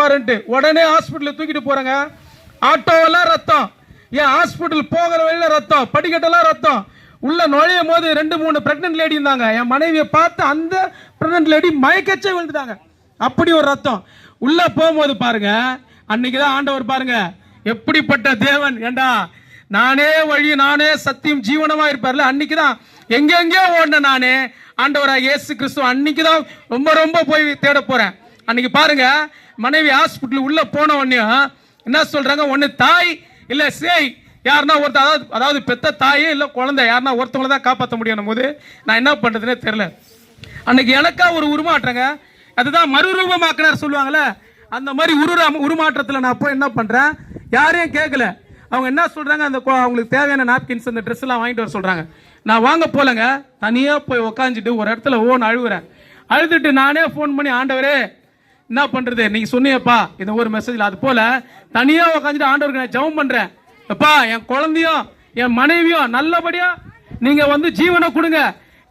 பாருன்ட்டு. உடனே ஹாஸ்பிட்டலில் தூக்கிட்டு போறாங்க. ஆட்டோவெல்லாம் ரத்தம். ஏன் ஹாஸ்பிட்டல் போகிற வழியில் ரத்தம். படிக்கட்டெல்லாம் ரத்தம். உள்ள நுழையும் போது ரெண்டு மூணு பிரெக்னென்ட் லேடி இருந்தாங்க. என் மனைவியை பார்த்து அந்த பிரெக்னென்ட் லேடி மயக்கச்சே விழுந்துட்டாங்க. அப்படி ஒரு ரத்தம். உள்ள போகும்போது பாருங்க. அன்னைக்கு தான் ஆண்டவர் பாருங்க. எப்படிப்பட்ட தேவன். ஏண்டா? நானே வழி நானே சத்தியம் ஜீவனமா இருப்பார்ல. அன்னைக்கு தான் எங்கெங்கே ஓடின நானே. ஆண்டவராக இயேசு கிறிஸ்துவ அன்னைக்கு தான் ரொம்ப ரொம்ப போய் தேட போறேன். அன்னைக்கு பாருங்க மனைவி ஹாஸ்பிட்டல் உள்ள போன உடனே என்ன சொல்றாங்க? ஒன்னு தாய் இல்ல சேய் யாருன்னா ஒருத்தர் அதாவது அதாவது பெத்த தாயே இல்ல குழந்தை யாருன்னா ஒருத்தவங்கள தான் காப்பாற்ற முடியும் போது நான் என்ன பண்றதுன்னே தெரியல. அன்னைக்கு எனக்கா ஒரு உருமாற்றங்க. அதுதான் மறுரூபமாக்கினார் சொல்லுவாங்கல்ல அந்த மாதிரி உருரா உருமாற்றத்தில் நான் போய் என்ன பண்ணுறேன் யாரையும் கேட்கல அவங்க என்ன சொல்கிறாங்க அந்த அவங்களுக்கு தேவையான நாப்கின்ஸ் அந்த ட்ரெஸ் எல்லாம் வாங்கிட்டு வர சொல்கிறாங்க நான் வாங்க போலங்க தனியாக போய் உக்காந்துட்டு ஒரு இடத்துல ஓன் அழுகுறேன் அழுதுட்டு நானே ஃபோன் பண்ணி ஆண்டவரே என்ன பண்றது? நீங்க சொன்னீங்கப்பா இந்த ஒரு மெசேஜ்ல அது போல தனியா உட்காந்துட்டு ஆண்டவருக்கு நான் ஜெபம் பண்றேன். அப்பா என் குழந்தையும் என் மனைவியும் நல்லபடியா நீங்க வந்து ஜீவனை கொடுங்க.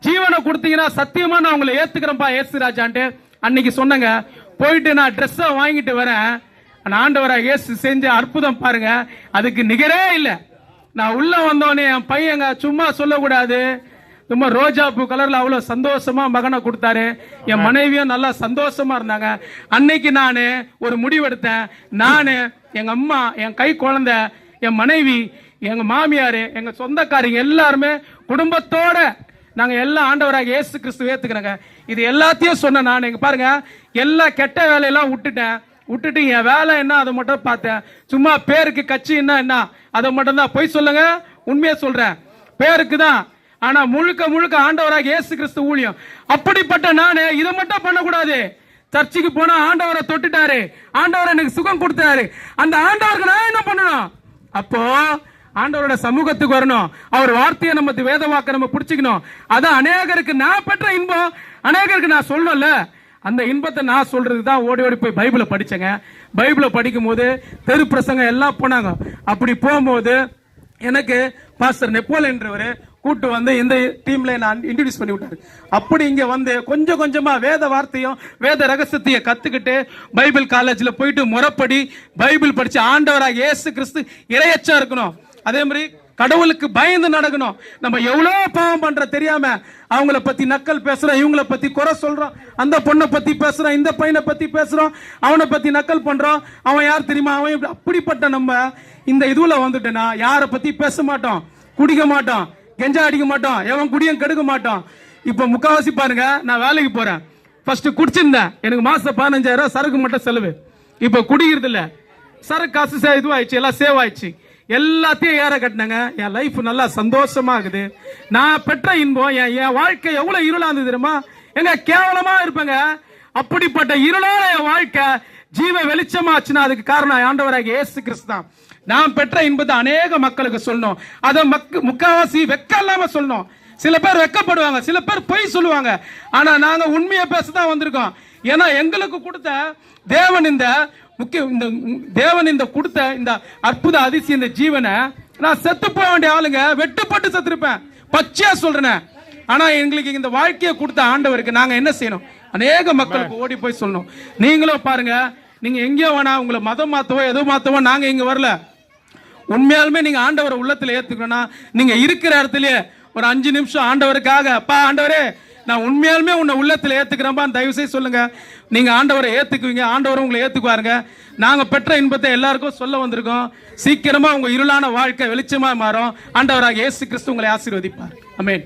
ஜீவனை கொடுத்தீங்கன்னா சத்தியமா நான் உங்களை ஏத்துக்கிறேன்ப்பா ஏசு ராஜான்ட்டு அன்னைக்கு சொன்னங்க போயிட்டு நான் ட்ரெஸ்ஸை வாங்கிட்டு வரேன். நான் ஆண்டவராக இயேசு செஞ்ச அற்புதம் பாருங்க அதுக்கு நிகரே இல்லை. நான் உள்ள வந்தோடனே என் பையங்க சும்மா சொல்லக்கூடாது. சும்மா ரோஜா பூ கலர்ல அவ்வளவு சந்தோஷமா மகனை கொடுத்தாரு. என் மனைவியும் நல்லா சந்தோஷமா இருந்தாங்க. அன்னைக்கு நான் ஒரு முடிவெடுத்தேன். நான் எங்க அம்மா என் கை குழந்த என் மனைவி எங்க மாமியார் எங்க சொந்தக்காரங்க எல்லாருமே குடும்பத்தோட நாங்க எல்லாம் ஆண்டவராக இயேசு கிறிஸ்து ஏத்துக்கிறோங்க. இது எல்லாத்தையும் சொன்ன நான் இங்க பாருங்க எல்லா கெட்ட வேலையெல்லாம் விட்டுட்டேன். விட்டுட்டு என் வேலை என்ன அதை மட்டும் பார்த்தேன். சும்மா பேருக்கு கட்சி என்ன என்ன அதை மட்டும் தான் பொய் சொல்லுங்க உண்மையா சொல்றேன். பேருக்கு தான் ஆனா முழுக்க முழுக்க ஆண்டவராக இயேசு கிறிஸ்து ஊழியம். அப்படிப்பட்ட நானு இதை மட்டும் பண்ணக்கூடாது. சர்ச்சுக்கு போனா ஆண்டவரை தொட்டுட்டாரு. ஆண்டவர் எனக்கு சுகம் கொடுத்தாரு. அந்த ஆண்டவருக்கு நான் என்ன பண்ணணும்? அப்போ ஆண்டவரோட சமூகத்துக்கு வரணும். அவர் வார்த்தையை நம்ம வேத வாக்க நம்ம பிடிச்சிக்கணும். அதான் அநேகருக்கு நான் பெற்ற இன்பம். அநேகருக்கு நான் சொல்லல. அந்த இன்பத்தை நான் சொல்றது தான் ஓடி ஓடி போய் பைபிளை படிச்சேங்க. பைபிளை படிக்கும் போது தெரு பிரசங்க எல்லாம் போனாங்க. அப்படி போகும்போது எனக்கு பாஸ்டர் நெப்போலியன்றவர் கூட்டு வந்து இந்த டீம்ல நான் இன்ட்ரடியூஸ் பண்ணி விட்டாரு அப்படி இங்க வந்து கொஞ்சம் கொஞ்சமா வேத வார்த்தையும் வேத ரகசியத்தையும் கத்துக்கிட்டு பைபிள் காலேஜ்ல போயிட்டு முறைப்படி பைபிள் படிச்சு ஆண்டவராக இயேசு கிறிஸ்து இரையச்சா இருக்கணும். அதே மாதிரி கடவுளுக்கு பயந்து நடக்கணும். நம்ம எவ்வளோ பாவம் பண்ற தெரியாம அவங்கள பத்தி நக்கல் பேசுறோம் இவங்கள பத்தி குறை சொல்றோம் அந்த பொண்ணை பத்தி பேசுறோம் இந்த பையனை பத்தி பேசுறோம் அவனை பத்தி நக்கல் பண்றோம் அவன் யார் தெரியுமா? அவன் இப்படி- அப்படிப்பட்ட நம்ம இந்த இதுல வந்துட்டேன்னா யாரை பத்தி பேச மாட்டோம் குடிக்க மாட்டோம். கெஞ்சா அடிக்க மாட்டோம் எவன் குடியும் கெடுக்க மாட்டோம். இப்ப முக்காவாசி பாருங்க நான் வேலைக்கு போறேன். ஃபர்ஸ்ட் குடிச்சிருந்தேன். எனக்கு மாசம் பதினஞ்சாயிரம் ரூபாய் சரக்கு மட்டும் செலவு. இப்ப குடிக்கிறது இல்ல. சரக்கு காசு சே- இதுவாயிடுச்சு எல்லாம் சேவ் ஆயிடுச்சு எல்லாத்தையும் ஏற கட்டினாங்க. என் லைஃப் நல்லா சந்தோஷமா இருக்குது. நான் பெற்ற இன்பம் என் என் வாழ்க்கை எவ்வளோ இருளாக இருந்தது தெரியுமா? எங்க கேவலமாக இருப்பேங்க. அப்படிப்பட்ட இருளான என் வாழ்க்கை ஜீவ வெளிச்சமாச்சுன்னா அதுக்கு காரணம் ஆண்டவராக இயேசு கிறிஸ்து தான். நான் பெற்ற இன்பத்தை அநேக மக்களுக்கு சொல்லணும் அதை மக்கு முக்காவாசி வெக்க இல்லாம சொல்லணும் சில பேர் வெக்கப்படுவாங்க சில பேர் பொய் சொல்லுவாங்க. ஆனா நாங்க உண்மையை பேச தான் வந்திருக்கோம். ஏன்னா எங்களுக்கு கொடுத்த தேவன் இந்த முக்கிய இந்த தேவன் இந்த கொடுத்த இந்த அற்புத அதிசய இந்த ஜீவனை நான் செத்து போக வேண்டிய ஆளுங்க வெட்டுப்பட்டு செத்துருப்பேன். பச்சையா சொல்றேன். ஆனா எங்களுக்கு இந்த வாழ்க்கையை கொடுத்த ஆண்டவருக்கு நாங்க என்ன செய்யணும்? அநேக மக்களுக்கு ஓடி போய் சொல்லணும். நீங்களும் பாருங்க நீங்க எங்கேயோ வேணா உங்களை மதம் மாத்தவோ எதோ மாத்தவோ நாங்க இங்க வரல. உண்மையாலுமே நீங்க ஆண்டவரை உள்ளத்துல ஏத்துக்கணும்னா நீங்க இருக்கிற இடத்துலயே ஒரு அஞ்சு நிமிஷம் ஆண்டவருக்காக அப்பா ஆண்டவரே நான் உண்மையாலுமே உன்னை உள்ளத்துல ஏத்துக்கிறேன்பா தயவு செய்து சொல்லுங்க. நீங்க ஆண்டவரை ஏத்துக்குவீங்க ஆண்டவரை உங்களை ஏத்துக்குவாருங்க. நாங்க பெற்ற இன்பத்தை எல்லாருக்கும் சொல்ல வந்திருக்கோம். சீக்கிரமா உங்க இருளான வாழ்க்கை வெளிச்சமா மாறும். ஆண்டவராக இயேசு கிறிஸ்து உங்களை ஆசீர்வதிப்பார். அமேன்